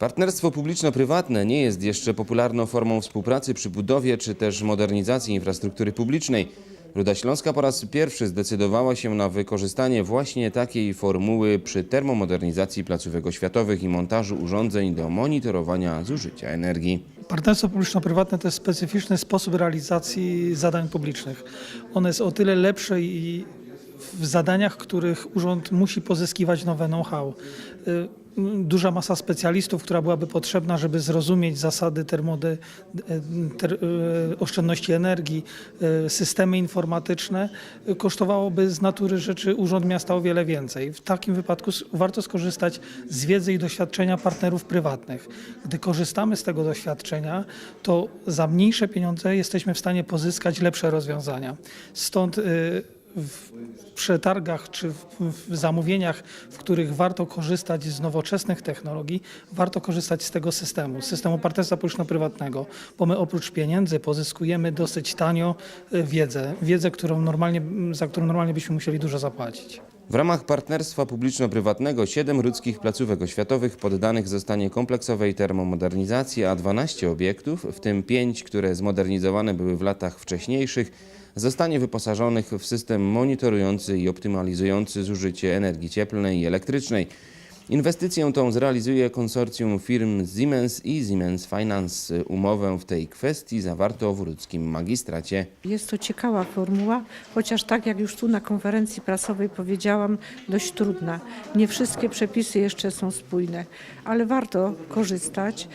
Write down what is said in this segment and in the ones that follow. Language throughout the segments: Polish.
Partnerstwo publiczno-prywatne nie jest jeszcze popularną formą współpracy przy budowie czy też modernizacji infrastruktury publicznej. Ruda Śląska po raz pierwszy zdecydowała się na wykorzystanie właśnie takiej formuły przy termomodernizacji placówek oświatowych i montażu urządzeń do monitorowania zużycia energii. Partnerstwo publiczno-prywatne to jest specyficzny sposób realizacji zadań publicznych. Ono jest o tyle lepsze i w zadaniach, których urząd musi pozyskiwać nowe know-how. Duża masa specjalistów, która byłaby potrzebna, żeby zrozumieć zasady termody, ter, y, oszczędności energii, y, systemy informatyczne, kosztowałoby z natury rzeczy Urząd Miasta o wiele więcej. W takim wypadku warto skorzystać z wiedzy i doświadczenia partnerów prywatnych. Gdy korzystamy z tego doświadczenia, to za mniejsze pieniądze jesteśmy w stanie pozyskać lepsze rozwiązania. Stąd w przetargach czy w, zamówieniach, w których warto korzystać z nowoczesnych technologii, warto korzystać z tego systemu, systemu partnerstwa publiczno-prywatnego, bo my oprócz pieniędzy pozyskujemy dosyć tanio y, wiedzę, wiedzę, którą normalnie, za którą normalnie byśmy musieli dużo zapłacić. W ramach partnerstwa publiczno-prywatnego 7 ludzkich placówek oświatowych poddanych zostanie kompleksowej termomodernizacji, a 12 obiektów, w tym 5, które zmodernizowane były w latach wcześniejszych, zostanie wyposażonych w system monitorujący i optymalizujący zużycie energii cieplnej i elektrycznej. Inwestycję tą zrealizuje konsorcjum firm Siemens i Siemens Finance. Umowę w tej kwestii zawarto w ludzkim magistracie. Jest to ciekawa formuła, chociaż tak jak już tu na konferencji prasowej powiedziałam, dość trudna. Nie wszystkie przepisy jeszcze są spójne, ale warto korzystać.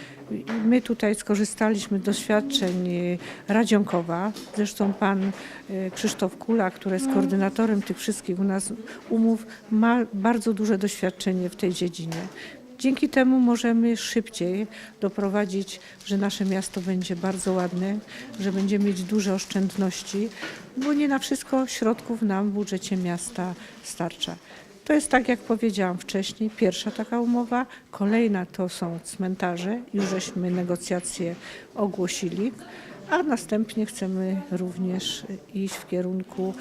My tutaj skorzystaliśmy z doświadczeń y, Radzionkowa. Zresztą pan y, Krzysztof Kula, który jest koordynatorem tych wszystkich u nas umów, ma bardzo duże doświadczenie w tej dziedzinie. Dzięki temu możemy szybciej doprowadzić, że nasze miasto będzie bardzo ładne, że będziemy mieć duże oszczędności, bo nie na wszystko środków nam w budżecie miasta starcza. To jest tak, jak powiedziałam wcześniej, pierwsza taka umowa. Kolejna to są cmentarze. Już żeśmy negocjacje ogłosili, a następnie chcemy również iść w kierunku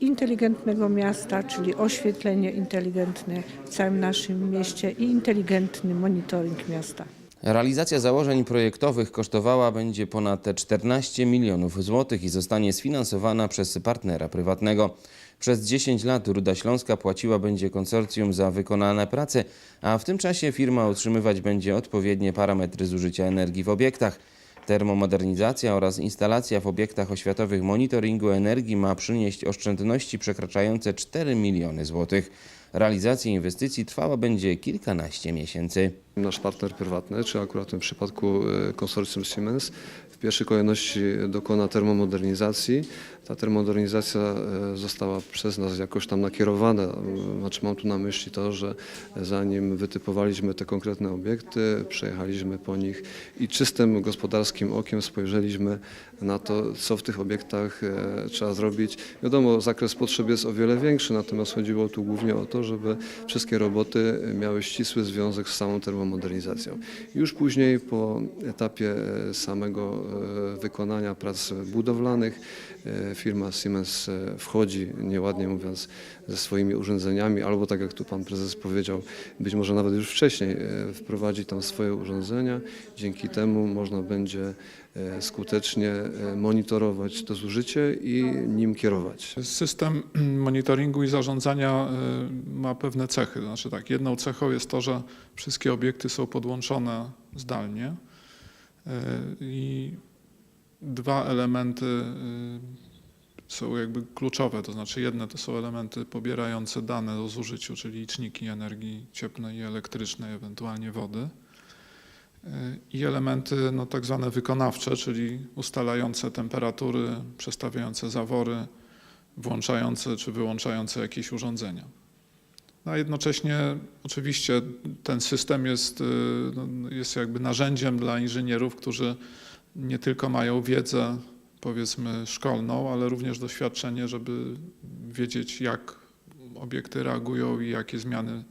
inteligentnego miasta, czyli oświetlenie inteligentne w całym naszym mieście i inteligentny monitoring miasta. Realizacja założeń projektowych kosztowała będzie ponad 14 milionów złotych i zostanie sfinansowana przez partnera prywatnego. Przez 10 lat Ruda Śląska płaciła będzie konsorcjum za wykonane prace, a w tym czasie firma otrzymywać będzie odpowiednie parametry zużycia energii w obiektach. Termomodernizacja oraz instalacja w obiektach oświatowych monitoringu energii ma przynieść oszczędności przekraczające 4 miliony złotych. Realizacja inwestycji trwała będzie kilkanaście miesięcy. Nasz partner prywatny, czy akurat w tym przypadku e, konsorcjum Siemens, w pierwszej kolejności dokona termomodernizacji. Ta termomodernizacja e, została przez nas jakoś tam nakierowana. Znaczy mam tu na myśli to, że zanim wytypowaliśmy te konkretne obiekty, przejechaliśmy po nich i czystym gospodarskim okiem spojrzeliśmy na to, co w tych obiektach e, trzeba zrobić. Wiadomo, zakres potrzeb jest o wiele większy, natomiast chodziło tu głównie o to, żeby wszystkie roboty miały ścisły związek z samą termomodernizacją. Już później po etapie e, samego e, wykonania prac budowlanych e, firma Siemens wchodzi, nieładnie mówiąc, ze swoimi urządzeniami, albo tak jak tu pan prezes powiedział, być może nawet już wcześniej wprowadzi tam swoje urządzenia. Dzięki temu można będzie skutecznie monitorować to zużycie i nim kierować. System monitoringu i zarządzania ma pewne cechy. Znaczy tak, jedną cechą jest to, że wszystkie obiekty są podłączone zdalnie y, i dwa elementy y, są jakby kluczowe, to znaczy jedne to są elementy pobierające dane o zużyciu, czyli liczniki energii cieplnej i elektrycznej, ewentualnie wody. Y, I elementy no, tak zwane wykonawcze, czyli ustalające temperatury, przestawiające zawory, włączające czy wyłączające jakieś urządzenia. No, a jednocześnie oczywiście ten system jest, y, no, jest jakby narzędziem dla inżynierów, którzy nie tylko mają wiedzę powiedzmy szkolną, ale również doświadczenie, żeby wiedzieć jak obiekty reagują i jakie zmiany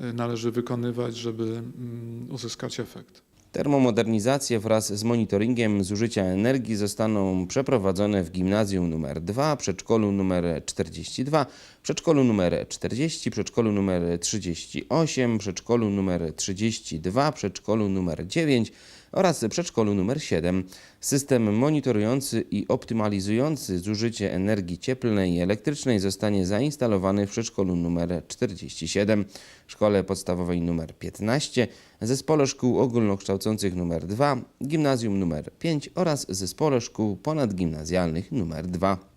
y, należy wykonywać, żeby mm, uzyskać efekt. Termomodernizacje wraz z monitoringiem zużycia energii zostaną przeprowadzone w gimnazjum nr 2, przedszkolu nr 42, przedszkolu nr 40, przedszkolu nr 38, przedszkolu nr 32, przedszkolu nr 9 oraz przedszkolu nr 7. System monitorujący i optymalizujący zużycie energii cieplnej i elektrycznej zostanie zainstalowany w przedszkolu nr 47, szkole podstawowej nr 15, zespole szkół ogólnokształcących nr 2, gimnazjum nr 5 oraz zespole szkół ponadgimnazjalnych nr 2.